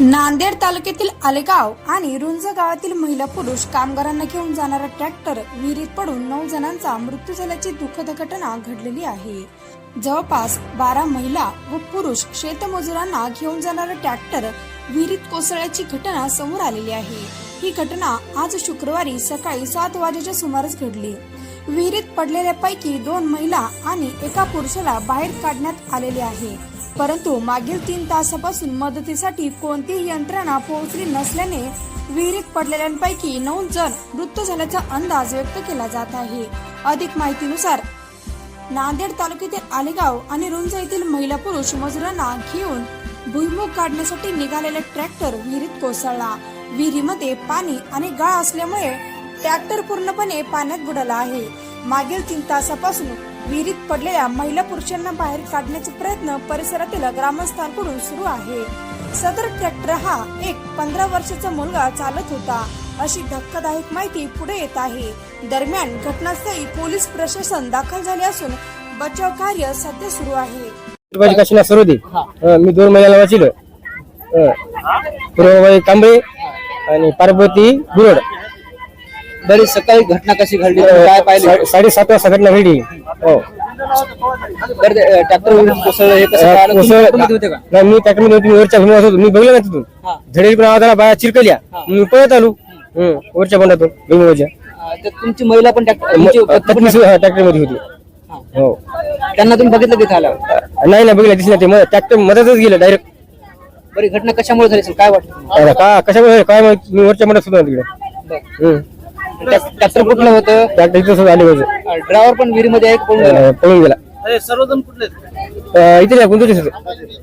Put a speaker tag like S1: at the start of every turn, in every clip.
S1: नांदेड तालुक्यातील आलेगाव आणि रुंज गावातील महिला पुरुष कामगारांना घेऊन जाणारा ट्रॅक्टर विहिरीत पडून नऊ जणांचा मृत्यू झाल्याची दुःखद घटना घडलेली आहे. जवळपास बारा महिला व पुरुष शेतमजुरांना घेऊन जाणारा ट्रॅक्टर विहिरीत कोसळल्याची घटना समोर आलेली आहे. ही घटना आज शुक्रवारी सकाळी सात वाजेच्या सुमारास घडली. विहिरीत पडलेल्यापैकी दोन महिला आणि एका पुरुषाला बाहेर काढण्यात आलेले आहे. परंतु मागील तीन तासापासून मदतीसाठी कोणतीही यंत्रणा पोहोचली नसल्याने विहिरीत पडलेल्यांपैकी नऊ जण मृत्यू झाल्याचा अंदाज व्यक्त केला जात आहे. अधिक माहितीनुसार नांदेड तालुक्यातील आलेगाव आणि रुंज येथील महिला पुरुष मजुरांना घेऊन भुईमुग काढण्यासाठी निघालेला ट्रॅक्टर विहिरीत कोसळला. विहिरीमध्ये पाणी आणि गाळ असल्यामुळे ट्रॅक्टर पूर्णपणे पाण्यात बुडाला आहे. मागील तीन तासापासून विहिरीत पडलेल्या महिला पुरुषांना बाहेर काढण्याचे प्रयत्न परिसरातील ग्रामस्थांकडून सुरू आहे. सदर ट्रॅक्टर हा एक पंधरा वर्षाचा मुलगा चालत होता. अशी धक्कादायक माहिती पुढे येत आहे. दरम्यान घटनास्थळी पोलीस प्रशासन दाखल झाले असून बचाव कार्य सध्या सुरू आहे.
S2: सरोदे मी दोन महिन्याला वाचिलं. पूर्वबाई कांबळे आणि पार्वती गुरड.
S3: बरी सकाळी घटना कशी घडली? काय पाहिले?
S2: सा- साडेसात वाजता घटना घडली. हो.
S3: तर ट्रॅक्टर कोसळलं हे कसं कळालं? तुम्ही होते का?
S2: नाही मी ट्रॅक्टरमध्ये होतो, मी वरच्या भूमीवर होतो. मी बघलं ना तिथून.
S3: हा.
S2: झडेल पण आवाजाला बाया चिरकल्या. मी पळत आलो. वरच्या बंडातून भूमीवरच्या
S3: तर तुमची महिला पण ट्रॅक्टर तुमची पत्नी पण-
S2: ट्रॅक्टरमध्ये होती.
S3: हा.
S2: हो.
S3: त्यांना तुम्ही बघितलं तिथे आल्यावर?
S2: नाही ना बघितलं दिसलं ते ट्रॅक्टर मधातच गेलं डायरेक्ट
S3: बरी घटना कशामुळे झाली असेल? काय वाटतं तुम्हाला?
S2: का कशामुळे काय माहीत, मी वरच्या बंडात सुद्धा तिकडे.
S3: बरं. ट्रॅक- ट्रॅक्टर कुठलं होतं?
S2: ट्रॅक्टर इथं सुद्धा आले पाहिजे.
S3: ड्रायव्हर पण विहिरीमध्ये आहे पळून गेला?
S2: पळून गेला.
S3: सर्वजण कुठले
S2: अं, इथे गुंजूची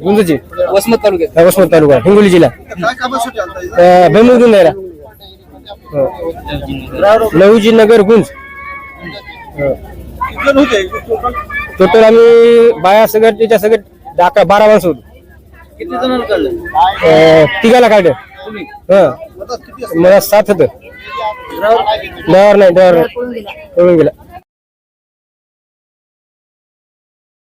S2: गुंजूची
S3: वसमत तालुक्यात.
S2: वसमत तालुका हिंगोली जिल्हा. अं, भैमुगून द्यायला लहुजी नगर गुंज. टोटल आम्ही बाया सगळं त्याच्या सगळं अकरा बारा माणसं होतो.
S3: किती जणांना कळलं
S2: अं, तिघाला काढलं.
S3: तुम्ही?
S2: हं. मला सात होतं. ड्रायव्हर नाही ड्रायव्हर पळून गेला